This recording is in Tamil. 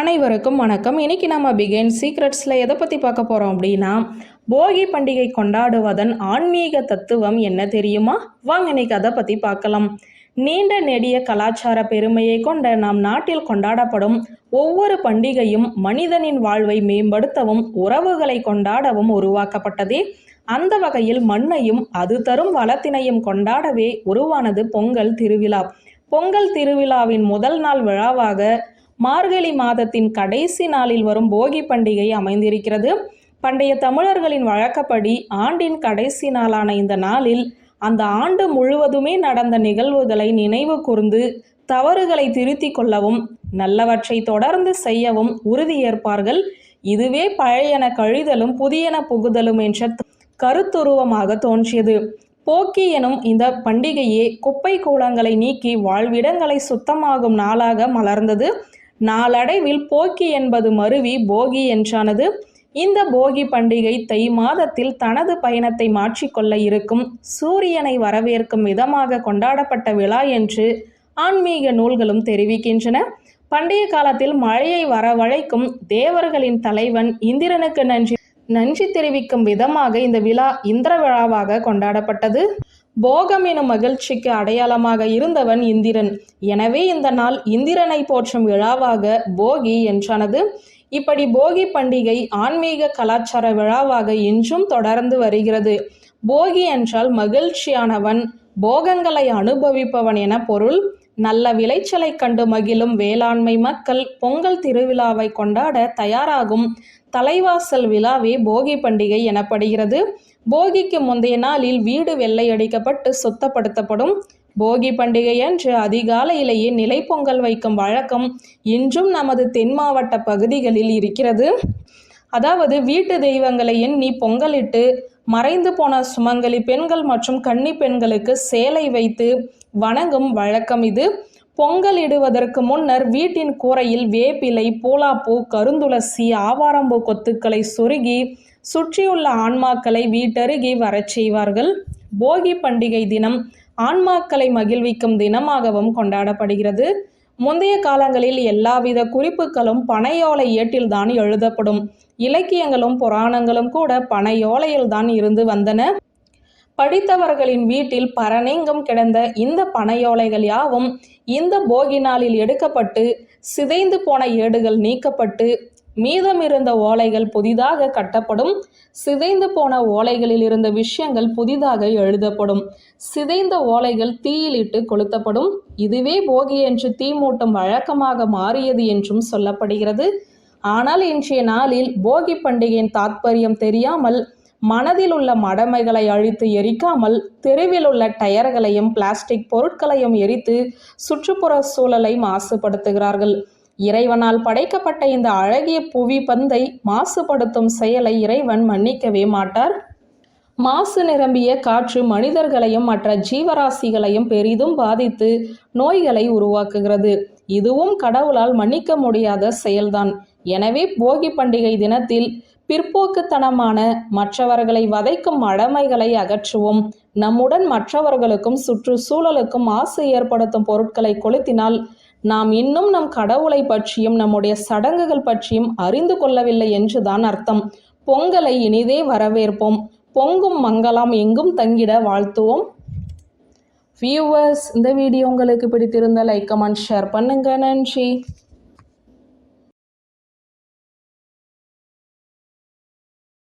அனைவருக்கும் வணக்கம். இன்னைக்கு நம்ம பிகேன் சீக்ரெட்ஸில் எதை பற்றி பார்க்க போகிறோம் அப்படின்னா போகி பண்டிகை கொண்டாடுவதன் ஆன்மீக தத்துவம் என்ன தெரியுமா? வாங்க இன்னைக்கு அதை பற்றி பார்க்கலாம். நீண்ட நெடிய கலாச்சார பெருமையை கொண்ட நம் நாட்டில் கொண்டாடப்படும் ஒவ்வொரு பண்டிகையும் மனிதனின் வாழ்வை மேம்படுத்தவும் உறவுகளை கொண்டாடவும் உருவாக்கப்பட்டதே. அந்த வகையில் மண்ணையும் அது தரும் வளத்தினையும் கொண்டாடவே உருவானது பொங்கல் திருவிழா. பொங்கல் திருவிழாவின் முதல் நாள் விழாவாக மார்கழி மாதத்தின் கடைசி நாளில் வரும் போகி பண்டிகை அமைந்திருக்கிறது. பண்டைய தமிழர்களின் வழக்கப்படி ஆண்டின் கடைசி நாளான இந்த நாளில் அந்த ஆண்டு முழுவதுமே நடந்த நிகழ்வுகளை நினைவு கூர்ந்து தவறுகளை திருத்தி கொள்ளவும் நல்லவற்றை தொடர்ந்து செய்யவும் உறுதியேற்பார்கள் இதுவே பழையன கழிதலும் புதியன புகுதலும் என்ற கருத்துருவமாக தோன்றியது. போக்கி எனும் இந்த பண்டிகையே குப்பை கூலங்களை நீக்கி வாழ்விடங்களை சுத்தமாகும் நாளாக மலர்ந்தது. நாளடைவில் போக்கி என்பது மருவி போகி என்றானது. இந்த போகி பண்டிகை தை மாதத்தில் தனது பயணத்தை மாற்றிக்கொள்ள இருக்கும். சூரியனை வரவேற்கும் விதமாக கொண்டாடப்பட்ட விழா என்று ஆன்மீக நூல்களும் தெரிவிக்கின்றன. பண்டைய காலத்தில் மழையை வரவழைக்கும் தேவர்களின் தலைவன் இந்திரனுக்கு நன்றி நன்றி தெரிவிக்கும் விதமாக இந்த விழா இந்திர விழாவாக கொண்டாடப்பட்டது. போகம் எனும் மகிழ்ச்சிக்கு அடையாளமாக இருந்தவன் இந்திரன். எனவே இந்த நாள் இந்திரனை போற்றும் விழாவாக போகி என்றானது. இப்படி போகி பண்டிகை ஆன்மீக கலாச்சார விழாவாக இன்றும் தொடர்ந்து வருகிறது. போகி என்றால் மகிழ்ச்சியானவன் போகங்களை அனுபவிப்பவன் என பொருள். நல்ல விளைச்சலை கண்டு மகிழும் வேளாண்மை மக்கள் பொங்கல் திருவிழாவை கொண்டாட தயாராகும். தலைவாசல் விழாவே போகி பண்டிகை எனப்படுகிறது. போகிக்கு முந்தைய நாளில் வீடு வெள்ளையடிக்கப்பட்டு சுத்தப்படுத்தப்படும். போகி பண்டிகை அன்று அதிகாலையிலேயே நிலைப்பொங்கல் வைக்கும் வழக்கம் இன்றும் நமது தென் மாவட்ட பகுதிகளில் இருக்கிறது. அதாவது வீட்டு தெய்வங்களை எண்ணி பொங்கலிட்டு மறைந்து போன சுமங்கலி பெண்கள் மற்றும் கன்னி பெண்களுக்கு சேலை வைத்து வணங்கும் வழக்கம் இது. பொங்கல் இடுவதற்கு முன்னர் வீட்டின் கூரையில் வேப்பிலை பூலாப்பூ கருந்துளசி ஆவாரம்பூ கொத்துக்களை சொருகி சுற்றியுள்ள ஆன்மாக்களை வீட்டருகே வரச் செய்வார்கள். போகி பண்டிகை தினம் ஆன்மாக்களை மகிழ்விக்கும் தினமாகவும் கொண்டாடப்படுகிறது. முந்தைய காலங்களில் எல்லாவித குறிப்புகளும் பனையோலை ஏட்டில்தான் எழுதப்படும். இலக்கியங்களும் புராணங்களும் கூட பனையோலையில்தான் இருந்து வந்தன. படித்தவர்களின் வீட்டில் பரநெங்கும் கிடந்த இந்த பனையோலைகள் யாவும் இந்த போகி நாளில் எடுக்கப்பட்டு சிதைந்து போன ஏடுகள் நீக்கப்பட்டு மீதமிருந்த ஓலைகள் புதிதாக கட்டப்படும். சிதைந்து போன ஓலைகளில் இருந்த விஷயங்கள் புதிதாக எழுதப்படும். சிதைந்த ஓலைகள் தீயிலிட்டு கொளுத்தப்படும். இதுவே போகி என்று தீ மூட்டும் வழக்கமாக மாறியது என்றும் சொல்லப்படுகிறது. ஆனால் இன்றைய நாளில் போகி பண்டிகையின் தாத்பரியம் தெரியாமல் மனதில் உள்ள மடமைகளை அழித்து எரிக்காமல் தெருவில் உள்ள டயர்களையும் பிளாஸ்டிக் பொருட்களையும் எரித்து சுற்றுப்புற சூழலை மாசுபடுத்துகிறார்கள். இறைவனால் படைக்கப்பட்ட இந்த அழகிய புவி பந்தை மாசுபடுத்தும் செயலை இறைவன் மன்னிக்கவே மாட்டார். மாசு நிரம்பிய காற்று மனிதர்களையும் மற்ற ஜீவராசிகளையும் பெரிதும் பாதித்து நோய்களை உருவாக்குகிறது. இதுவும் கடவுளால் மன்னிக்க முடியாத செயல்தான். எனவே போகி பண்டிகை தினத்தில் பிற்போக்குத்தனமான மற்றவர்களை வதைக்கும் அடமைகளை அகற்றுவோம். நம்முடன் மற்றவர்களுக்கும் சுற்றுச்சூழலுக்கும் மாசு ஏற்படுத்தும் பொருட்களை கொளுத்தினால் நாம் இன்னும் நம் கடவுளை பற்றியும் நம்முடைய சடங்குகள் பற்றியும் அறிந்து கொள்ளவில்லை என்றுதான் அர்த்தம். பொங்கலை இனிதே வரவேற்போம். பொங்கும் மங்களாம் எங்கும் தங்கிட வாழ்த்துவோம். வியூவர்ஸ் இந்த வீடியோ உங்களுக்கு பிடித்திருந்த லைக் கமெண்ட் ஷேர் பண்ணுங்க. நன்றி.